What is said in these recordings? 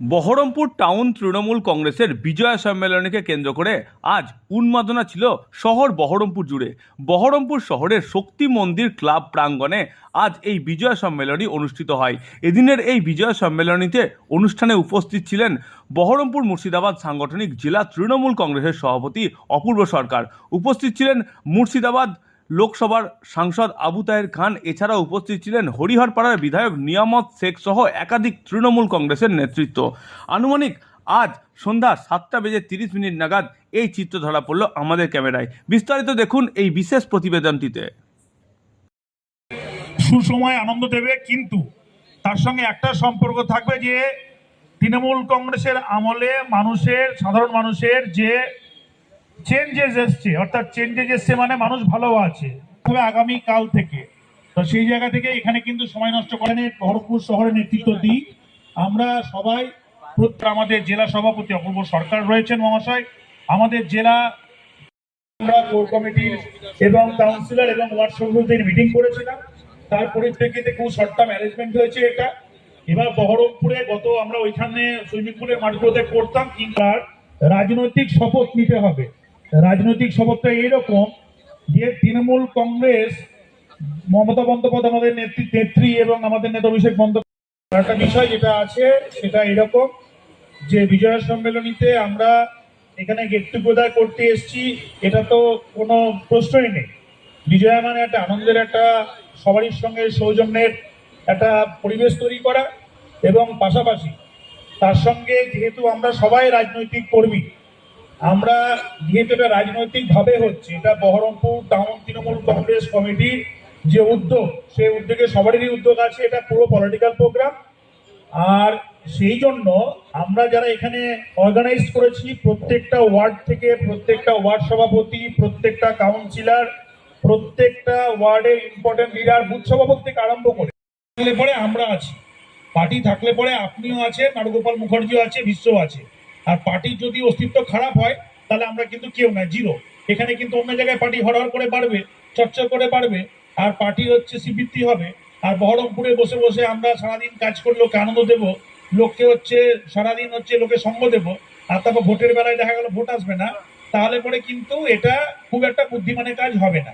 Baharampur town Trinamool কংগ্রেসের বিজয়া সম্মেলনীকে কেন্দ্র করে আজ উন্মাদনা ছিল শহর বহরমপুর জুড়ে। বহরমপুর শহরের শক্তি মন্দির ক্লাব প্রাঙ্গণে আজ এই বিজয়া সম্মেলনী অনুষ্ঠিত হয়। এদিনের এই বিজয়া সম্মেলনীতে অনুষ্ঠানে উপস্থিত ছিলেন বহরমপুর মুর্শিদাবাদ সাংগঠনিক জেলা তৃণমূল কংগ্রেসের সভাপতি অপূর্ব সরকার। উপস্থিত ছিলেন মুর্শিদাবাদ লোকসভার সাংসদ আবু তাহের খান এছাড়াও উপস্থিত ছিলেন হরিহরপাড়ার বিধায়ক নিয়ামত শেখ সহ একাধিক তৃণমূল কংগ্রেসের নেতৃত্ব। আনুমানিক আজ সন্ধ্যা সাতটা বেজে তিরিশ মিনিট নাগাদ এই চিত্র ধরা পড়ল আমাদের ক্যামেরায়। বিস্তারিত দেখুন এই বিশেষ প্রতিবেদনটিতে। সুসময় আনন্দ দেবে, কিন্তু তার সঙ্গে একটা সম্পর্ক থাকবে যে তৃণমূল কংগ্রেসের আমলে মানুষের, সাধারণ মানুষের যে চেঞ্জেস এসছে, অর্থাৎ চেঞ্জেস এসছে মানে মানুষ ভালো আছে। তবে আগামী কাল থেকে, তো সেই জায়গা থেকে এখানে কিন্তু সময় নষ্ট করেন বহরমপুর শহরের নেতৃত্ব দিই আমরা সবাই আমাদের জেলা সভাপতি, অপূর্ব সরকার রয়েছেন মহাশয়। আমাদের জেলা আমরা কোর কমিটির এবং কাউন্সিলর এবং ওয়ার্ড সভাপতির মিটিং করেছিলাম। তার পরিপ্রেক্ষিতে খুব শর্ট টার্ম অ্যারেঞ্জমেন্ট হয়েছে এটা। এবার বহরমপুরে গত আমরা ওইখানে সুইমিং পুলের মাঠগুলোতে করতাম, কিন্তু রাজনৈতিক শপথ নিতে হবে। রাজনৈতিক শপথটা এইরকম যে তৃণমূল কংগ্রেস, মমতা বন্দ্যোপাধ্যায় আমাদের নেত্রী নেত্রী এবং আমাদের নেতা অভিষেক বন্দ্যোপাধ্যায়। একটা বিষয় যেটা আছে, সেটা এরকম যে বিজয়া সম্মেলনীতে আমরা এখানে গেট টুগেদার করতে এসেছি, এটা তো কোনো প্রশ্নই নেই। বিজয়া মানে একটা আনন্দের একটা, সবারই সঙ্গে সৌজন্যের একটা পরিবেশ তৈরি করা এবং পাশাপাশি তার সঙ্গে যেহেতু আমরা সবাই রাজনৈতিক কর্মী আমরা যেহেতু এটা রাজনৈতিকভাবে হচ্ছে। এটা বহরমপুর টাউন তৃণমূল কংগ্রেস কমিটির যে উদ্যোগ, সেই উদ্যোগে সবারই উদ্যোগ আছে। এটা পুরো পলিটিক্যাল প্রোগ্রাম আর সেই জন্য আমরা যারা এখানে অর্গানাইজ করেছি, প্রত্যেকটা ওয়ার্ড থেকে প্রত্যেকটা ওয়ার্ড সভাপতি, প্রত্যেকটা কাউন্সিলর প্রত্যেকটা ওয়ার্ডের ইম্পর্টেন্ট লিডার বুথ সভাপতি থেকে আরম্ভ করে থাকলে পরে আমরা আছি। পার্টি থাকলে পরে আপনিও আছেন নারুগোপাল মুখার্জিও আছে বিশ্ব আছে। আর পার্টির যদি অস্তিত্ব খারাপ হয়, তাহলে আমরা কিন্তু কেউ না জিরো। এখানে কিন্তু অন্য জায়গায় পার্টি হরহর করে বাড়বে চর্চা করে বাড়বে, আর পার্টি হচ্ছে স্বীকৃতি হবে। আর বহরমপুরে বসে বসে আমরা সারাদিন কাজ করে লোককে আনন্দ দেব? লোককে হচ্ছে, সারাদিন হচ্ছে লোকে সঙ্গ দেব। আর তারপর ভোটের বেলায় দেখা গেল ভোট আসবে না, তাহলে পরে কিন্তু এটা খুব একটা বুদ্ধিমানের কাজ হবে না।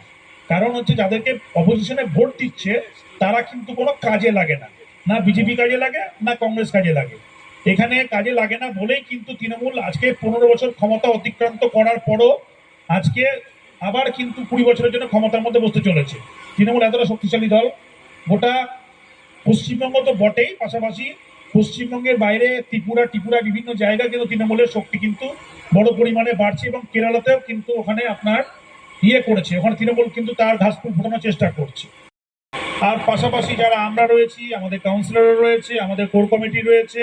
কারণ হচ্ছে যাদেরকে অপোজিশনে ভোট দিচ্ছে, তারা কিন্তু কোনো কাজে লাগে না। না বিজেপি কাজে লাগে, না কংগ্রেস কাজে লাগে। এখানে কাজে লাগে না বলেই কিন্তু তৃণমূল আজকে পনেরো বছর ক্ষমতা অতিক্রান্ত করার পরও আজকে আবার কিন্তু কুড়ি বছরের জন্য ক্ষমতার মধ্যে বসতে চলেছে। তৃণমূল এতটা শক্তিশালী দল, গোটা পশ্চিমবঙ্গ তো বটেই, পাশাপাশি পশ্চিমবঙ্গের বাইরে ত্রিপুরা ত্রিপুরা বিভিন্ন জায়গায় কিন্তু তৃণমূলের শক্তি কিন্তু বড় পরিমাণে বাড়ছে এবং কেরালাতেও কিন্তু ওখানে আপনার ইয়ে করেছে। ওখানে তৃণমূল কিন্তু তার ঘাসফুল ফোটানোর চেষ্টা করছে। আর পাশাপাশি যারা আমরা রয়েছি, আমাদের কাউন্সিলর রয়েছে, আমাদের কোর কমিটি রয়েছে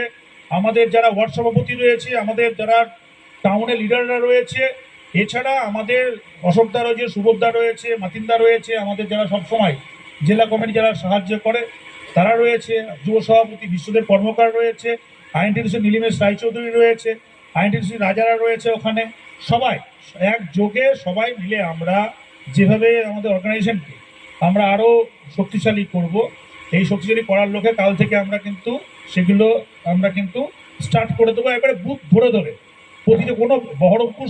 আমাদের যারা ওয়ার্ড সভাপতি রয়েছে, আমাদের যারা টাউনের লিডাররা রয়েছে, এছাড়া আমাদের অশোকদা রয়েছে সুবোধদা রয়েছে মাতিন্দা রয়েছে, আমাদের যারা সবসময় জেলা কমিটি যারা সাহায্য করে, তারা রয়েছে, যুব সভাপতি বিশ্বদেব কর্মকার রয়েছে আইনটিসি নীলিমেশ রায়চৌধুরী রয়েছে আইনটিসি রাজারা রয়েছে ওখানে, সবাই একযোগে সবাই মিলে আমরা যেভাবে আমাদের অর্গানাইজেশনকে আমরা আরও শক্তিশালী করব এই শক্তিশালী করার লোকে কাল থেকে আমরা কিন্তু সেগুলো আমরা কিন্তু স্টার্ট করে দেবো, একবারে বুথ ধরে ধরে। প্রতিটা কোনো বহরমপুর